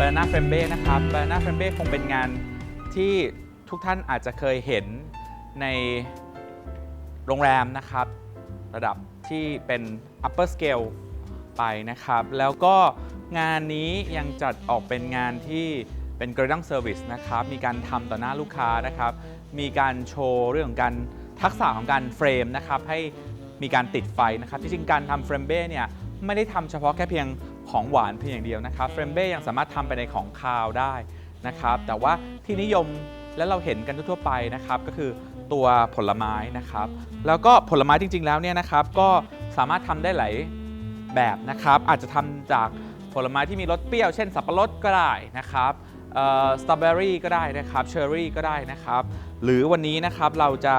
บานาเฟรมเบ้นะครับบานาเฟรมเบ้คงเป็นงานที่ทุกท่านอาจจะเคยเห็นในโรงแรมนะครับ ระดับที่เป็น upper scale ไปนะครับ แล้วก็งานนี้ยังจัดออกเป็นงานที่เป็น g r a d i n g Service นะครับ มีการทำต่อหน้าลูกค้านะครับ มีการโชว์เรื่องของการทักษะของการเฟรมนะครับ ให้มีการติดไฟนะครับ จริงๆ การทำเฟรมเบ้เนี่ยไม่ได้ทำเฉพาะแค่เพียง ของหวานเพียงอย่างเดียวนะครับเฟรมเบ้ยังสามารถทำไปในของคาวได้นะครับแต่ว่าที่นิยมและเราเห็นกันทั่วๆไปนะครับก็คือตัวผลไม้นะครับ แล้วก็ผลไม้จริง ๆ แล้วเนี่ยนะครับก็สามารถทำได้หลายแบบนะครับ อาจจะทำจากผลไม้ที่มีรสเปรี้ยว เช่นสับปะรดก็ได้นะครับสตรอเบอรี่ก็ได้นะครับเชอร์รี่ก็ได้นะครับ หรือวันนี้นะครับเราจะ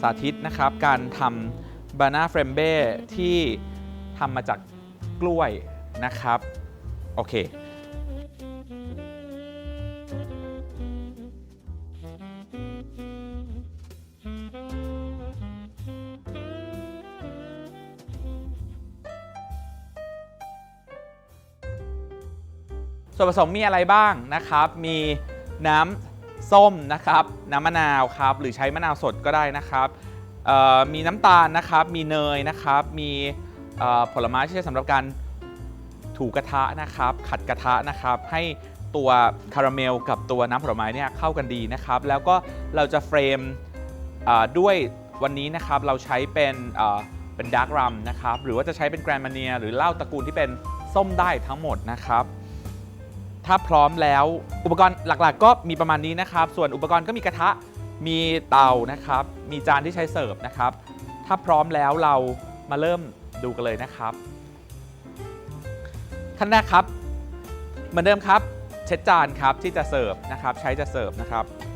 สาธิตนะครับการทำบานาเฟรมเบ้ที่ทำมาจากกล้วย นะครับ โอเค ส่วนผสมมีอะไรบ้างนะครับ มีน้ำส้มนะครับ น้ำมะนาวครับ หรือใช้มะนาวสดก็ได้นะครับมีน้ำตาลนะครับ มีเนยนะครับ มีผลไม้ที่ใช้สำหรับการ ถูกระทะนะครับ ขัดกระทะนะครับ ให้ตัวคาราเมลกับตัวน้ำผลไม้เนี่ยเข้ากันดีนะครับ แล้วก็เราจะเฟรมด้วยวันนี้นะครับเราใช้เป็นเอ่อเป็นดาร์กรัมนะครับ หรือว่าจะใช้เป็นแกรนมาเนียหรือเหล้าตระกูลที่เป็นส้มได้ทั้งหมดนะครับ ถ้าพร้อมแล้วอุปกรณ์หลักๆ ก็มีประมาณนี้นะครับ ส่วนอุปกรณ์ก็มีกระทะมีเตานะครับ มีจานที่ใช้เสิร์ฟนะครับ ถ้าพร้อมแล้วเรามาเริ่มดูกันเลยนะครับ ขั้นแรกครับ เหมือนเดิมครับ เช็ดจานครับที่จะเสิร์ฟนะครับ ใช้จะเสิร์ฟนะครับครับ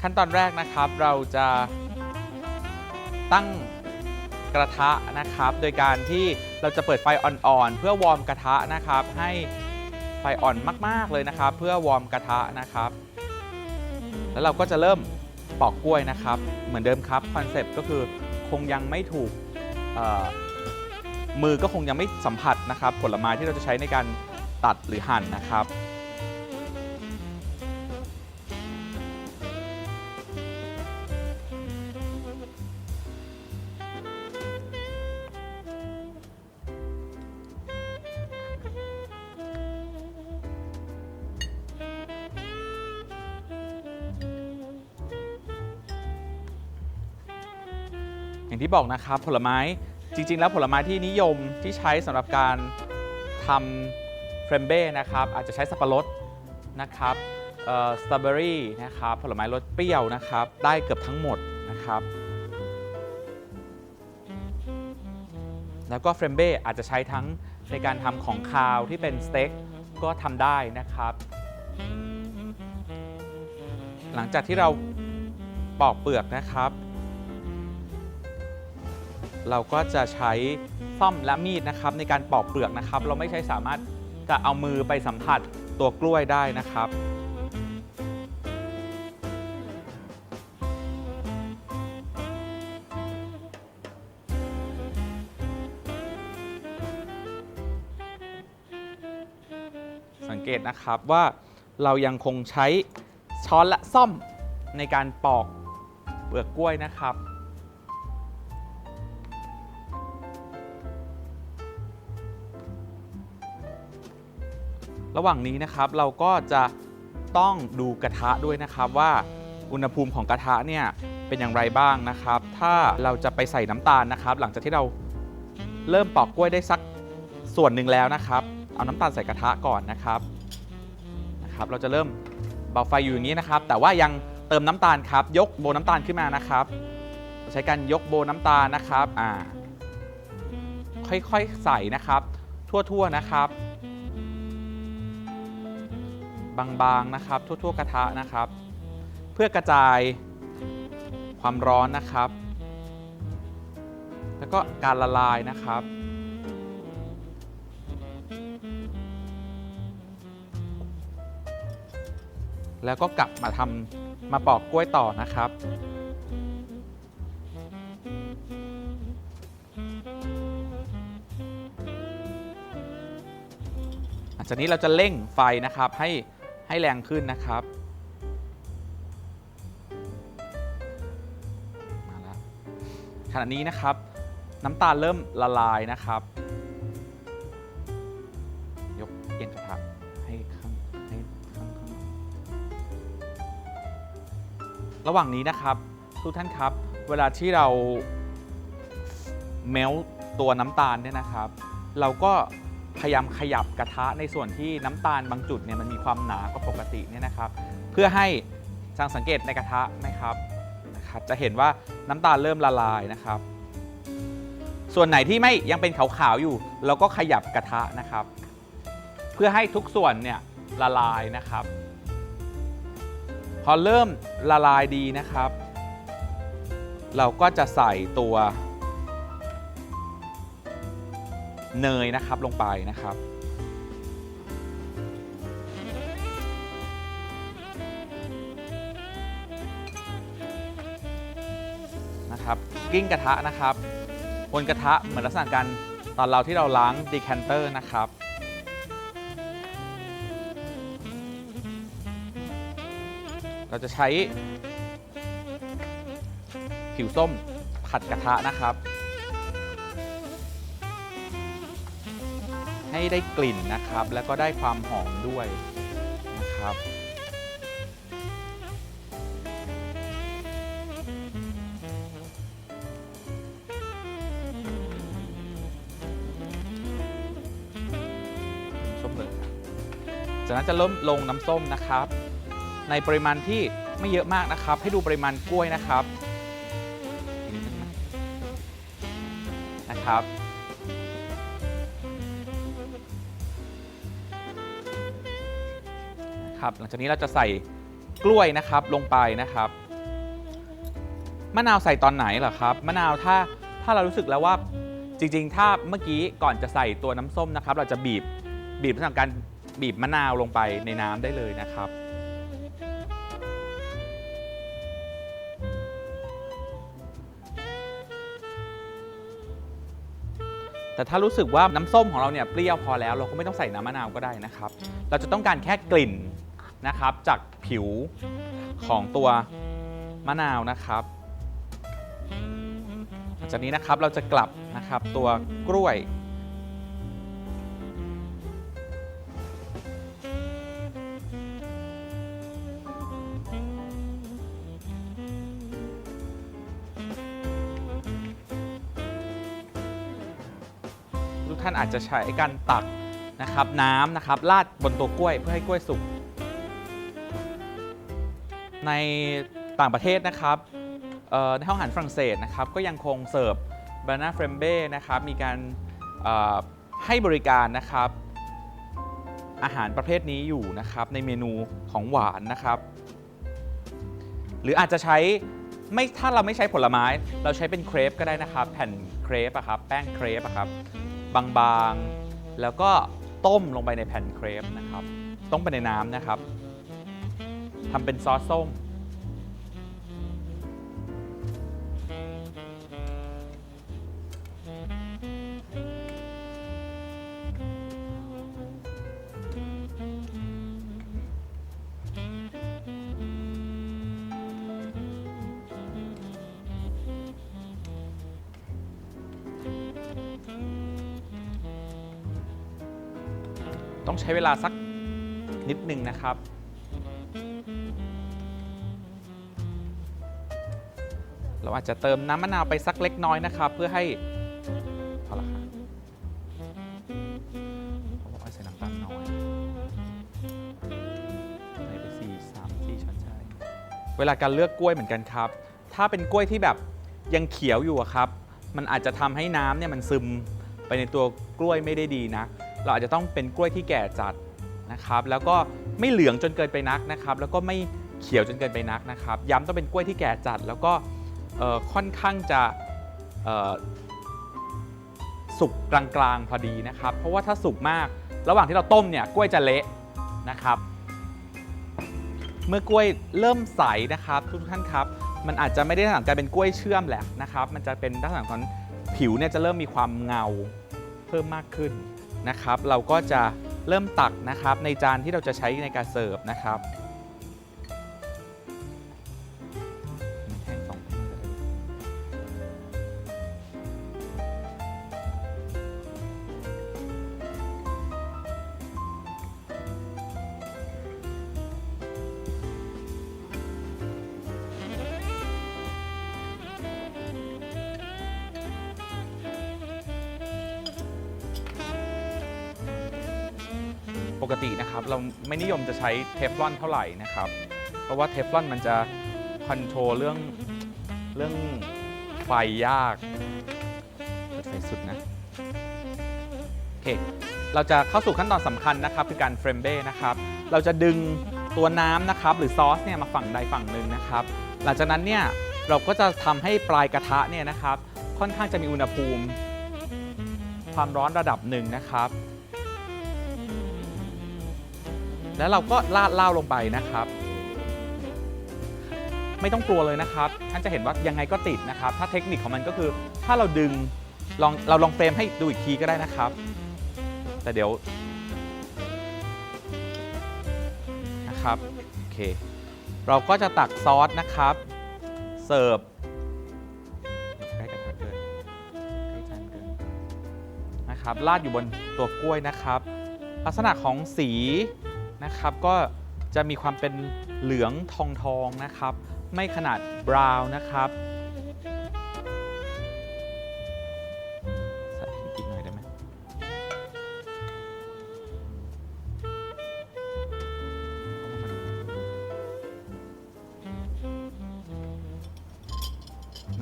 ขั้นตอนแรกนะครับเราจะตั้งกระทะนะครับ โดยการที่เราจะเปิดไฟอ่อนๆ เพื่อวอร์มกระทะนะครับ ให้ไฟอ่อนมากๆเลยนะครับ เพื่อวอร์มกระทะนะครับ แล้วเราก็จะเริ่มปอกกล้วยนะครับ เหมือนเดิมครับคอนเซปต์ก็คือคงยังไม่ถูกมือก็คงยังไม่สัมผัสนะครับ ผลไม้ที่เราจะใช้ในการตัดหรือหั่นนะครับ ที่บอกนะครับผลไม้จริง ๆ แล้วผลไม้ที่นิยมที่ใช้สำหรับการทำเฟรมเบ้นะครับอาจจะใช้สับปะรดนะครับสตรอเบอรี่นะครับผลไม้รสเปรี้ยวนะครับ ได้เกือบทั้งหมดนะครับ แล้วก็เฟรมเบ้อาจจะใช้ทั้งในการทำของคาวที่เป็นสเต็กก็ทำได้นะครับ หลังจากที่เราปอกเปลือกนะครับ เราก็จะใช้ซ่อมและมีดนะครับในการปอกเปลือกนะครับ เราไม่ใช้สามารถจะเอามือไปสัมผัสตัวกล้วยได้นะครับสังเกตนะครับว่าเรายังคงใช้ช้อนและซ่อมในการปอกเปลือกกล้วยนะครับ ระหว่างนี้นะครับเราก็จะต้องดูกระทะด้วยนะครับว่าอุณหภูมิของกระทะเนี่ยเป็นอย่างไรบ้างนะครับ ถ้าเราจะไปใส่น้ำตาลนะครับ หลังจากที่เราเริ่มปอกกล้วยได้สักส่วนหนึ่งแล้วนะครับ เอาน้ำตาลใส่กระทะก่อนนะครับนะครับ เราจะเริ่มเบาไฟอยู่อย่างนี้นะครับ แต่ว่ายังเติมน้ำตาลครับ ยกโบน้ำตาลขึ้นมานะครับ ใช้การยกโบน้ำตาลนะครับอ่าค่อยๆใส่นะครับ ทั่วๆนะครับ บางๆนะครับ ทั่วๆกระทะนะครับ เพื่อกระจายความร้อนนะครับ แล้วก็การละลายนะครับ แล้วก็กลับมาทำมาปอกกล้วยต่อนะครับจากนี้เราจะเร่งไฟนะครับให้ ให้แรงขึ้นนะครับมาแล้วขณะนี้นะครับ น้ำตาลเริ่มละลายนะครับ ยกเอียงกระทะให้ข้างให้ข้างข้างระหว่างนี้นะครับ ทุกท่านครับ เวลาที่เราเมลตัวน้ำตาลเนี่ยนะครับ เราก็ พยายามขยับกระทะในส่วนที่น้ำตาลบางจุดเนี่ยมันมีความหนากว่าปกติเนี่ยนะครับ เพื่อให้จางสังเกตในกระทะไหมครับนะครับ จะเห็นว่าน้ำตาลเริ่มละลายนะครับ ส่วนไหนที่ไม่ยังเป็นขาวๆอยู่ เราก็ขยับกระทะนะครับ เพื่อให้ทุกส่วนเนี่ยละลายนะครับ พอเริ่มละลายดีนะครับ เราก็จะใส่ตัว เนยนะครับลงไปนะครับ นะครับกิ้งกระทะนะครับบนกระทะเหมือนลักษณะการตอนเราที่เราล้างดีแคนเตอร์นะครับเราจะใช้ผิวส้มผัดกระทะนะครับ ให้ได้กลิ่นนะครับ แล้วก็ได้ความหอมด้วยนะครับ ส้มเลยครับจากนั้นจะเริ่มลงน้ำส้มนะครับ ในปริมาณที่ไม่เยอะมากนะครับ ให้ดูปริมาณกล้วยนะครับนิดนึงน นะครับหลังจากนี้เราจะใส่กล้วยนะครับลงไปนะครับ มะนาวใส่ตอนไหนเหรอครับ มะนาวถ้าถ้าเรารู้สึกแล้วว่าจริงๆ ถ้าเมื่อกี้ก่อนจะใส่ตัวน้ำส้มนะครับ เราจะบีบบีบลักษณะการบีบมะนาวลงไปในน้ำได้เลยนะครับ แต่ถ้ารู้สึกว่าน้ำส้มของเราเนี่ยเปรี้ยวพอแล้ว เราก็ไม่ต้องใส่น้ำมะนาวก็ได้นะครับ เราจะต้องการแค่กลิ่น นะครับจากผิวของตัวมะนาวนะครับหลังจากนี้นะครับเราจะกลับนะครับตัวกล้วย ทุกท่านอาจจะใช้การตักนะครับน้ำนะครับราดบนตัวกล้วยเพื่อให้กล้วยสุก ในต่างประเทศนะครับในห้องอาหารฝรั่งเศสนะครับก็ยังคงเสิร์ฟบานาเฟรมเบ้นะครับมีการให้บริการนะครับ อาหารประเภทนี้อยู่นะครับในเมนูของหวานนะครับ หรืออาจจะใช้ไม่ถ้าเราไม่ใช้ผลไม้ เราใช้เป็นเครปก็ได้นะครับ แผ่นเครปอะครับแป้งเครปอะครับบางๆ แล้วก็ต้มลงไปในแผ่นเครปนะครับต้มไปในน้ำนะครับ ทำเป็นซอสส้ม ต้องใช้เวลาสักนิดหนึ่งนะครับ เราอาจจะเติมน้ำมะนาวไปสักเล็กน้อยนะครับ เพื่อให้พอละครับเขาบอกให้ใส่น้ำตาลน้อยใส่ไปสี่สามสี่ช้อนชาเวลาการเลือกกล้วยเหมือนกันครับ ถ้าเป็นกล้วยที่แบบยังเขียวอยู่ครับ มันอาจจะทำให้น้ำเนี่ยมันซึมไปในตัวกล้วยไม่ได้ดีนะ เราอาจจะต้องเป็นกล้วยที่แก่จัดนะครับ แล้วก็ไม่เหลืองจนเกินไปนักนะครับ แล้วก็ไม่เขียวจนเกินไปนักนะครับ ย้ำต้องเป็นกล้วยที่แก่จัดแล้วก็ ค่อนข้างจะสุกกลางๆพอดีนะครับ เพราะว่าถ้าสุกมากระหว่างที่เราต้มเนี่ยกล้วยจะเละนะครับ เมื่อกล้วยเริ่มใสนะครับทุกท่านครับ มันอาจจะไม่ได้ลักษณะการเป็นกล้วยเชื่อมแหละนะครับ มันจะเป็นลักษณะของผิวเนี่ยจะเริ่มมีความเงาเพิ่มมากขึ้นนะครับ เราก็จะเริ่มตักนะครับในจานที่เราจะใช้ในการเสิร์ฟนะครับ กตินะครับเราไม่นิยมจะใช้เทฟลอนเท่าไหร่นะครับ เพราะว่าเทฟลอนมันจะคอนโทรลเรื่องเรื่องไฟยากเปิดไฟสุดนะโอเคเราจะเข้าสู่ขั้นตอนสำคัญนะครับคือการเฟรมเบ้นะครับเราจะดึงตัวน้ำนะครับหรือซอสเนี่ยมาฝั่งใดฝั่งหนึ่งนะครับ หลังจากนั้นเนี่ยเราก็จะทำให้ปลายกระทะเนี่ยนะครับ ค่อนข้างจะมีอุณหภูมิ ความร้อนระดับหนึ่งนะครับ แล้วเราก็ราดเหล้าลงไปนะครับ ไม่ต้องกลัวเลยนะครับ ท่านจะเห็นว่ายังไงก็ติดนะครับ ถ้าเทคนิคของมันก็คือ ถ้าเราดึงลองเราลองเฟรมให้ดูอีกทีก็ได้นะครับ แต่เดี๋ยวนะครับโอเคเราก็จะตักซอสนะครับ เสิร์ฟใกล้กระทะเกินใกล้จานเกินนะครับราดอยู่บนตัวกล้วยนะครับ ลักษณะของสี นะครับก็จะมีความเป็นเหลืองทองทองนะครับ ไม่ขนาดบราวน์นะครับใส่อีกหน่อยได้ไหม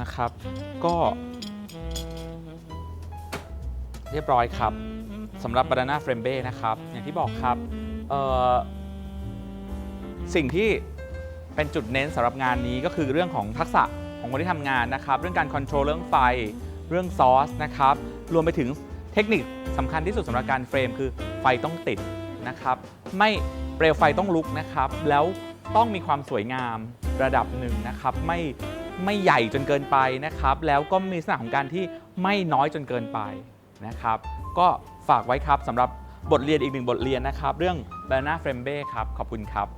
นะครับ ก็ เรียบร้อยครับสำหรับ Banana f r a m b e นะครับ อย่างที่บอกครับ สิ่งที่เป็นจุดเน้นสำหรับงานนี้ก็คือเรื่องของทักษะของคนที่ทำงานนะครับ เรื่องการคอนโทรลเรื่องไฟ เรื่องซอสนะครับ รวมไปถึงเทคนิคสำคัญที่สุดสำหรับการเฟรมคือไฟต้องติดนะครับ ไม่เปลวไฟต้องลุกนะครับ แล้วต้องมีความสวยงามระดับหนึ่งนะครับ ไม่ไม่ใหญ่จนเกินไปนะครับ แล้วก็มีลักษณะของการที่ไม่น้อยจนเกินไปนะครับ ก็ฝากไว้ครับสำหรับ บทเรียนอีกหนึ่งบทเรียนนะครับ เรื่อง Banana f r a m b e ครับ ขอบคุณครับ